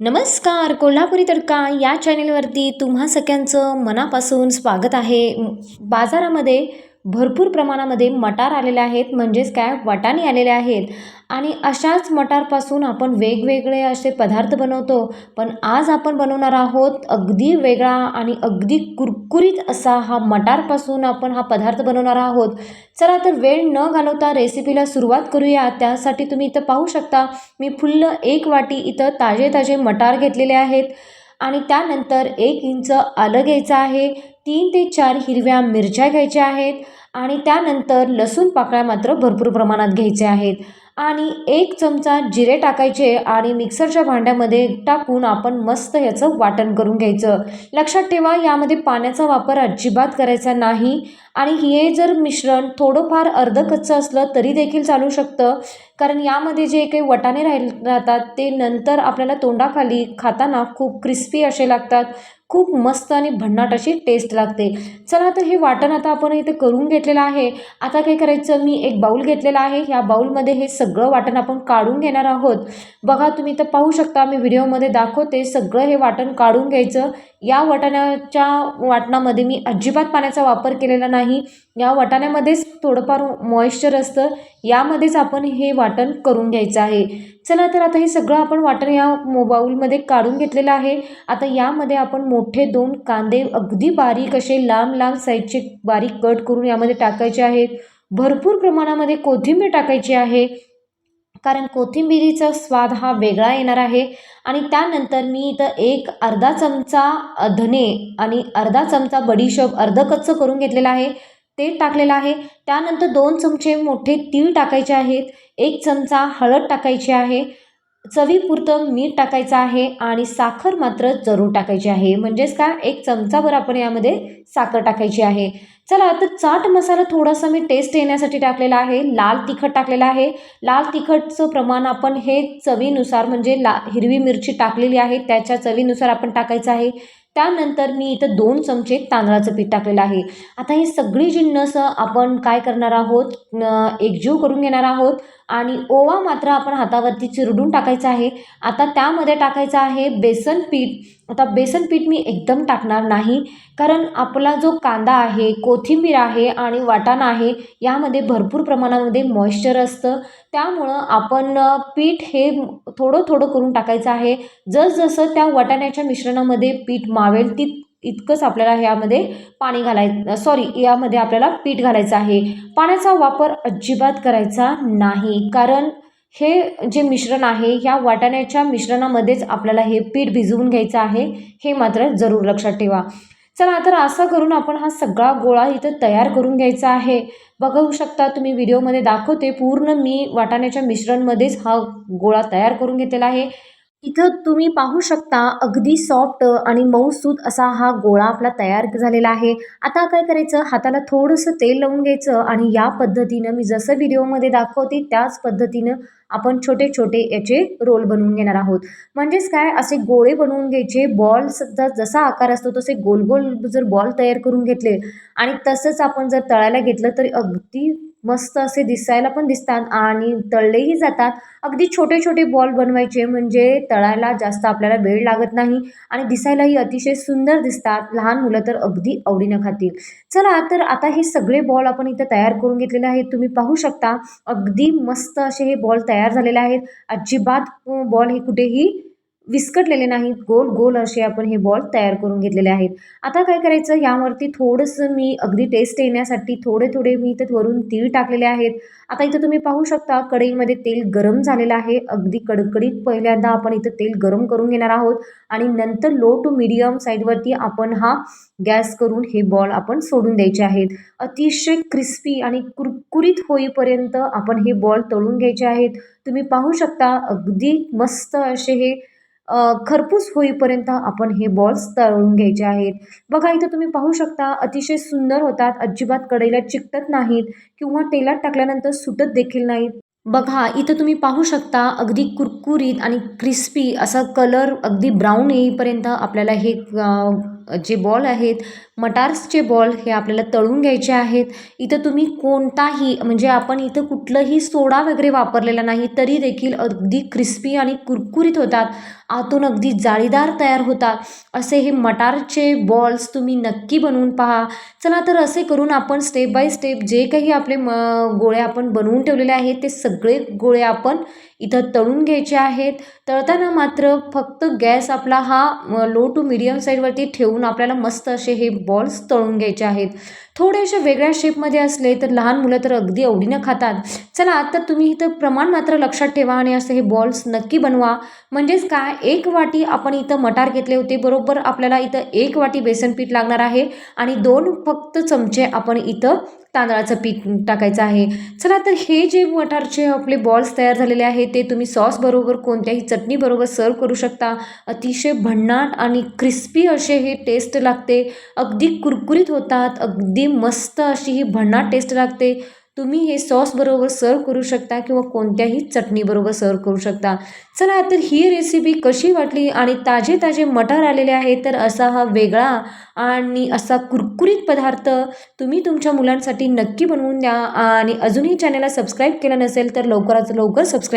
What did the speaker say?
नमस्कार कोल्हापुरी तडका या चॅनेलवरती तुम्हा सगळ्यांचं मनापासून स्वागत आहे. बाजारामध्ये भरपूर प्रमाणामध्ये मटार आलेले आहेत म्हणजेच काय वाटाणे आलेले आहेत. आणि अशाच मटारपासून आपण वेगवेगळे असे पदार्थ बनवतो पण आज आपण बनवणार आहोत अगदी वेगळा आणि अगदी कुरकुरीत असा हा मटारपासून आपण हा पदार्थ बनवणार आहोत. चला तर वेळ न घालवता रेसिपीला सुरुवात करूया. त्यासाठी तुम्ही इथं पाहू शकता मी फुल्ल एक वाटी इथं ताजे ताजे मटार घेतलेले आहेत. आणि त्यानंतर एक इंच आलं घ्यायचं आहे तीन ते चार हिरव्या मिरच्या घ्यायच्या आहेत. आणि त्यानंतर लसूण पाकळ्या मात्र भरपूर प्रमाणात घ्यायच्या आहेत. आणि एक चमचा जिरे टाकायचे आणि मिक्सरच्या भांड्यामध्ये टाकून आपण मस्त ह्याचं वाटण करून घ्यायचं. लक्षात ठेवा यामध्ये पाण्याचा वापर अजिबात करायचा नाही. आणि हे जर मिश्रण थोडंफार अर्ध कच्चं असलं तरी देखील चालू शकतं. कारण यामध्ये जे काही वटाणे राहील राहतात ते नंतर आपल्याला तोंडाखाली खाताना खूप क्रिस्पी असे लागतात. खूप मस्त आणि भन्नाट अशी टेस्ट लागते. चला तर हे वाटण आता आपण इथे करून घेतलेलं आहे. आता काय करायचं? मी एक बाऊल घेतलेला आहे. ह्या बाऊलमध्ये हे सगळं वाटण आपण काढून घेणार आहोत. बघा तुम्ही तर पाहू शकता मी व्हिडिओमध्ये दाखवते. सगळं हे वाटण काढून घ्यायचं. या वाटाण्याच्या वाटणामध्ये मी अजिबात पाण्याचा वापर केलेला नाही. या वाटाण्यामध्येच थोडंफार मॉइश्चर असतं. यामध्येच आपण हे वाटण करून घ्यायचं आहे. चला तर आता हे सगळं आपण वाटण या बाऊलमध्ये काढून घेतलेलं आहे. आता यामध्ये आपण मोठे दोन कांदे अगदी बारीक असे लांब लांब साईजचे बारीक कट करून यामध्ये टाकायचे आहेत. भरपूर प्रमाणामध्ये कोथिंबीर टाकायची आहे. कारण कोथिंबिरीचा स्वाद हा वेगळा येणार आहे. आणि त्यानंतर मी इथं एक अर्धा चमचा धने आणि अर्धा चमचा बडीशोप अर्ध कच्चं करून घेतलेला आहे. ते टाकलेलं आहे. त्यानंतर दोन चमचे मोठे तीळ टाकायचे आहेत. एक चमचा हळद टाकायची आहे. चवीपुरतं मीठ टाकायचं आहे आणि साखर मात्र जरूर टाकायची आहे. म्हणजेच काय एक चमचाभर आपण यामध्ये साखर टाकायची आहे. चला तर चाट मसाला थोडासा मी टेस्ट येण्यासाठी टाकलेला आहे. लाल तिखट टाकलेला आहे. लाल तिखटचं प्रमाण आपण हे चवीनुसार म्हणजे ला हिरवी मिरची टाकलेली आहे त्याच्या चवीनुसार आपण टाकायचं आहे. त्यानंतर मी इथं दोन चमचे तांदळाचं पीठ टाकलेलं आहे. आता ही सगळी जिन्नस आपण काय करणार आहोत? एकजीव करून घेणार आहोत आणि ओवा मात्र आपण हातावरती चिरडून टाकायचा आहे. आता त्यामध्ये टाकायचं आहे बेसन पीठ. आता बेसन पीठ मी एकदम टाकणार नाही. कारण आपला जो कांदा आहे कोथिंबीर आहे आणि वाटाणा आहे यामध्ये भरपूर प्रमाणामध्ये मॉइश्चर असतं. त्यामुळं आपण पीठ हे थोडं थोडं करून टाकायचं आहे. जसजसं त्या वाटाण्याच्या मिश्रणामध्ये पीठ मावेल ती इतकंच आपल्याला ह्यामध्ये पाणी घालाय सॉरी यामध्ये आपल्याला पीठ घालायचं आहे. पाण्याचा वापर अजिबात करायचा नाही. कारण हे जे मिश्रण आहे ह्या वाटाण्याच्या मिश्रणामध्येच आपल्याला हे पीठ भिजवून घ्यायचं आहे हे मात्र जरूर लक्षात ठेवा. चला तर असं करून आपण हा सगळा गोळा इथं तयार करून घ्यायचा आहे. बघू शकता तुम्ही व्हिडिओमध्ये दाखवते पूर्ण मी वाटाण्याच्या मिश्रणमध्येच हा गोळा तयार करून घेतलेला आहे. इथं तुम्ही पाहू शकता अगदी सॉफ्ट आणि मऊसूद असा हा गोळा आपला तयार झालेला आहे. आता काय करायचं? हाताला थोडंसं तेल लावून घ्यायचं आणि या पद्धतीनं मी जसं व्हिडिओमध्ये दाखवते त्याच पद्धतीनं आपण छोटे छोटे याचे रोल बनवून घेणार आहोत. म्हणजेच काय? असे गोळे बनवून घ्यायचे. बॉल्सचा जसा आकार असतो तसे गोल गोल जर बॉल तयार करून घेतले आणि तसंच आपण जर तळायला घेतलं तरी अगदी मस्त असे दिसायला पण दिसतात आणि तळलेही जातात. अगदी छोटे छोटे बॉल बनवायचे म्हणजे तळायला जास्त आपल्याला वेळ लागत नाही आणि दिसायलाही अतिशय सुंदर दिसतात. लहान मुलं तर अगदी आवडीनं खातील. चला तर आता हे सगळे बॉल आपण इथं तयार करून घेतलेले आहेत. तुम्ही पाहू शकता अगदी मस्त असे हे बॉल तयार झालेले आहेत. अजिबात बॉल हे कुठेही विस्कटलेले नाहीत. गोल गोल असे आपण हे बॉल तयार करून घेतलेले आहेत. आता काय करायचं? यावरती थोडंसं मी अगदी टेस्ट येण्यासाठी थोडे थोडे मी इथं वरून तीळ टाकलेले आहेत. आता इथं तुम्ही पाहू शकता कढईमध्ये तेल गरम झालेलं आहे. अगदी कडकडीत पहिल्यांदा आपण इथं तेल गरम करून घेणार आहोत. आणि नंतर लो टू मिडियम साईडवरती आपण हा गॅस करून हे बॉल आपण सोडून द्यायचे आहेत. अतिशय क्रिस्पी आणि कुरकुरीत होईपर्यंत आपण हे बॉल तळून घ्यायचे आहेत. तुम्ही पाहू शकता अगदी मस्त असे हे खरपूस होईपर्यंत आपण हे बॉल्स तळून घ्यायचे आहेत. बघा इथं तुम्ही पाहू शकता अतिशय सुंदर होतात. अजिबात कडईला चिकटत नाहीत किंवा तेलात टाकल्यानंतर सुटत देखील नाहीत. बघा इथं तुम्ही पाहू शकता अगदी कुरकुरीत आणि क्रिस्पी असा कलर अगदी ब्राऊन येईपर्यंत आपल्याला हे जे बॉल आहेत मटार्सचे बॉल हे आपल्याला तळून घ्यायचे आहेत. इथं तुम्ही कोणताही म्हणजे आपण इथं कुठलंही सोडा वगैरे वापरलेला नाही तरी देखील अगदी क्रिस्पी आणि कुरकुरीत होतात. आतून अगदी जाळीदार तयार होतात. असे हे मटारचे बॉल्स तुम्ही नक्की बनवून पहा. चला तर असे करून आपण स्टेप बाय स्टेप जे काही आपले म गोळे आपण बनवून ठेवलेले आहेत ते सगळे गोळे आपण इथं तळून घ्यायचे आहेत. तळताना मात्र फक्त गॅस आपला हा लो टू मिडियम साईडवरती ठेवून आपल्याला मस्त असे हे बॉल्स तळून घ्यायचे आहेत. थोडेसे वेगळ्या शेपमध्ये असले तर लहान मुलं तर अगदी आवडीनं खातात. चला तर तुम्ही इथं प्रमाण मात्र लक्षात ठेवा आणि असे हे बॉल्स नक्की बनवा. म्हणजेच काय? एक वाटी आपण इथं मटार घेतले होते बरोबर आपल्याला इथं एक वाटी बेसन पीठ लागणार आहे आणि दोन फक्त चमचे आपण इथं तांदळाचं पीठ टाकायचं आहे. चला तर हे जे मटारचे आपले बॉल्स तयार झालेले आहेत ते तुम्ही सॉसबरोबर कोणत्याही चटणीबरोबर सर्व करू शकता. अतिशय भन्नाट आणि क्रिस्पी असे हे टेस्ट लागते. अगदी कुरकुरीत होतात अगदी मस्त अशी ही भन्नाट टेस्ट लागते. तुम्ही हे सॉसबरोबर सर्व करू शकता किंवा कोणत्याही चटणीबरोबर सर्व करू शकता. चला तर ही रेसिपी कशी वाटली आणि ताजे ताजे मटार आलेले आहेत तर असा हा वेगळा आणि असा कुरकुरीत पदार्थ तुम्ही तुमच्या मुलांसाठी नक्की बनवून द्या. आणि अजूनही चॅनलला सबस्क्राईब केलं नसेल तर लवकरात लवकर सबस्क्राईब